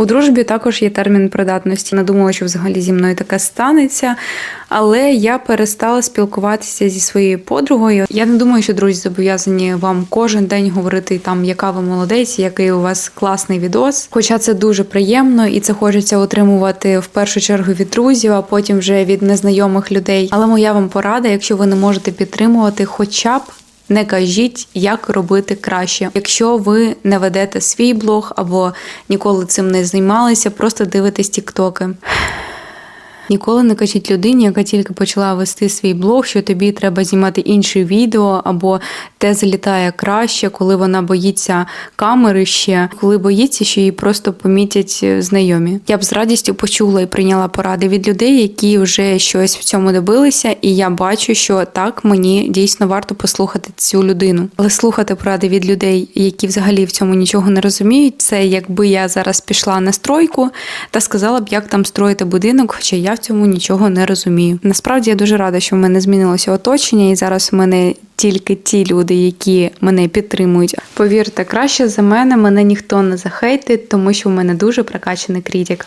У дружбі також є термін придатності. Не думала, що взагалі зі мною таке станеться. Але я перестала спілкуватися зі своєю подругою. Я не думаю, що друзі зобов'язані вам кожен день говорити там, яка ви молодець, який у вас класний відос. Хоча це дуже приємно і це хочеться отримувати в першу чергу від друзів, а потім вже від незнайомих людей. Але моя вам порада, якщо ви не можете підтримувати, хоча б. Не кажіть, як робити краще. Якщо ви не ведете свій блог або ніколи цим не займалися, просто дивитесь тіктоки. Ніколи не кажіть людині, яка тільки почала вести свій блог, що тобі треба знімати інше відео, або те залітає краще, коли вона боїться камери ще, коли боїться, що її просто помітять е, знайомі. Я б з радістю почула і прийняла поради від людей, які вже щось в цьому добилися, і я бачу, що так мені дійсно варто послухати цю людину. Але слухати поради від людей, які взагалі в цьому нічого не розуміють, це якби я зараз пішла на стройку та сказала б, як там строїти будинок, хоча я в цьому нічого не розумію. Насправді я дуже рада, що в мене змінилося оточення, і зараз у мене тільки ті люди, які мене підтримують. Повірте, краще за мене мене ніхто не захейтить, тому що в мене дуже прокачаний критик.